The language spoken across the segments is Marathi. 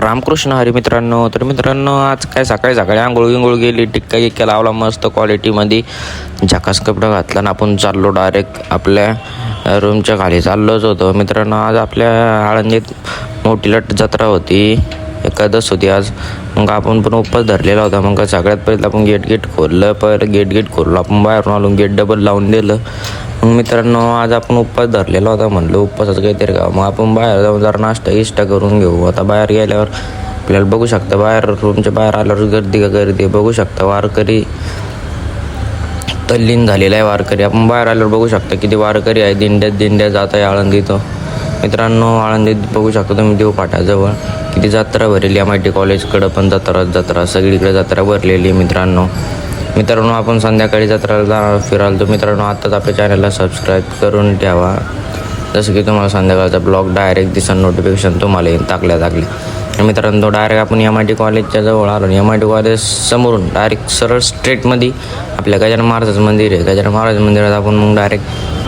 तर रामकृष्ण हरी मित्रांनो तर मित्रांनो आज काय सकाळी सकाळी आंघोळ गिंघोळ गेली टिक्का गिक्का लावला मस्त क्वालिटीमध्ये झकास कपडा घातला आणि आपण चाललो डायरेक्ट आपल्या रूमच्या खाली चाललोच होतो. मित्रांनो आज आपल्या आळंदीत मोठी लट जत्रा होती. एकादस होती आज. मग आपण पण उपवास धरलेला होता. मग सगळ्यात पहिले आपण गेट गेट खोललं. पर गेट गेट खोललं आपण बाहेरून आलो. गेट डबल लावून दिलं. मग मित्रांनो आज आपण उपवास धरलेला होता म्हणलं उपवासाचं काहीतरी का मग आपण बाहेर जाऊन जरा नाश्ता इष्टा करून घेऊ. आता बाहेर गेल्यावर आपल्याला बघू शकता बाहेर रूमच्या बाहेर आल्यावर गर्दी का गर्दी? बघू शकता वारकरी तल्लीन झालेला आहे वारकरी. आपण बाहेर आल्यावर बघू शकता किती वारकरी आहे. दिंड्यात दिंड्या जात आहे आळंदीत मित्रांनो आळंदीत बघू शकता तुम्ही देवपाठाजवळ किती जत्रा भरलेली एम आय टी कॉलेजकडं पण जत्रा जत्रा सगळीकडे जत्रा भरलेली मित्रांनो. मित्रांनो आपण संध्याकाळी जत्राला जाणार फिरायला. तर मित्रांनो आत्ताच आपल्या चॅनलला सबस्क्राईब करून ठेवा. जसं की तुम्हाला संध्याकाळचा ब्लॉग डायरेक्ट दिसन नोटिफिकेशन तुम्हाला येईल टाकल्या टाकल्या. मित्रांनो डायरेक्ट आपण एम आय टी कॉलेजच्या जवळ आलो एम आय टी कॉलेज समोरून डायरेक्ट सरळ स्ट्रेटमध्ये आपल्या गजानन महाराज मंदिर आहे. गजानन महाराज मंदिरात आपण मग डायरेक्ट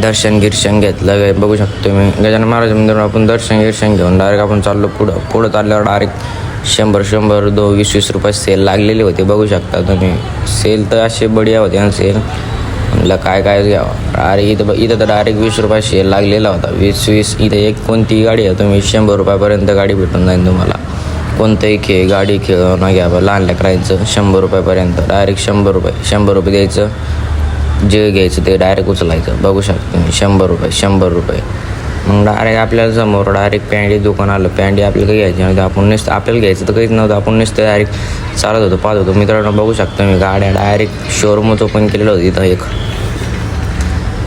दर्शन गिर्शन घेतलं बघू शकतो मी. गजानन महाराज मंदिरावर आपण दर्शन गिर्शन घेऊन डायरेक्ट आपण चाललो पुढं पुढं चालल्यावर डायरेक्ट शंभर शंभर दो वीस वीस रुपये सेल लागलेले होते. बघू शकता तुम्ही. सेल तर असे बढिया होते ना सेल म्हटलं काय काय घ्यावं? अरे इथं इथं तर डायरेक्ट वीस रुपये शेअर लागलेला होता. वीस वीस इथं एक कोणतीही गाडी आहे? तुम्ही शंभर रुपयापर्यंत गाडी भेटून जाईल तुम्हाला. कोणतंही खेळ गाडी खेळणं घ्या लहान लेकरायचं शंभर रुपयापर्यंत. डायरेक्ट शंभर रुपये शंभर रुपये द्यायचं. जे घ्यायचं ते डायरेक्ट उचलायचं. बघू शकता तुम्ही शंभर रुपये शंभर रुपये. मग डायरेक्ट आपल्याला समोर डायरेक्ट पॅन्डी दुकान आलं पॅन्डी आपल्याला काही घ्यायची नव्हती आपण नुसतं आपल्याला घ्यायचं तर काहीच नव्हतं आपण नुसतं डायरेक्ट चालत होतो पाहत होतो. मित्रांनो बघू शकतो मी गाड्या डायरेक्ट शोरूमच ओपन केलेलं होतं इथं एक.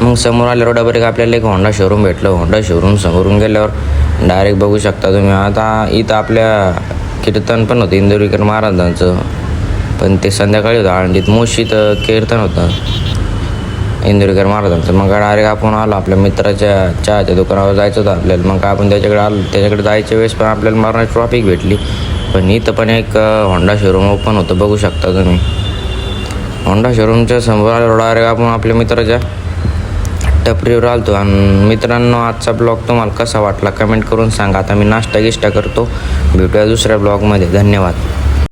मग समोर आल्यावर डबर एक आपल्याला एक होंडा शोरूम भेटलं. होंडा शोरूम समोरून गेल्यावर डायरेक्ट बघू शकता तुम्ही. आता इथं आपल्या कीर्तन पण होतं इंदोरीकर महाराजांचं. पण ते संध्याकाळी होतं आळंदीत. मोशीत कीर्तन होतं. इंदुरीकर महाराजांचं. मग डायरेक्ट आपण आलो आपल्या मित्राच्या चहाच्या दुकानावर जायचं होतं आपल्याला. मग आपण त्याच्याकडे आलो त्याच्याकडे जायच्या वेळेस पण आपल्याला मारण्याची ट्रॉफिक भेटली. पण इथं पण एक होंडा शोरूम ओपन होतं बघू शकता तुम्ही. होंडा शोरूमच्या समोर आलो डायरेक्ट आपण आपल्या मित्राच्या टपरीवर आलतो. आणि मित्रांनो आजचा ब्लॉग तुम्हाला कसा वाटला? कमेंट करून सांगा. आता मी नाश्ता गिष्टा करतो. भेटूया दुसऱ्या ब्लॉगमध्ये. धन्यवाद.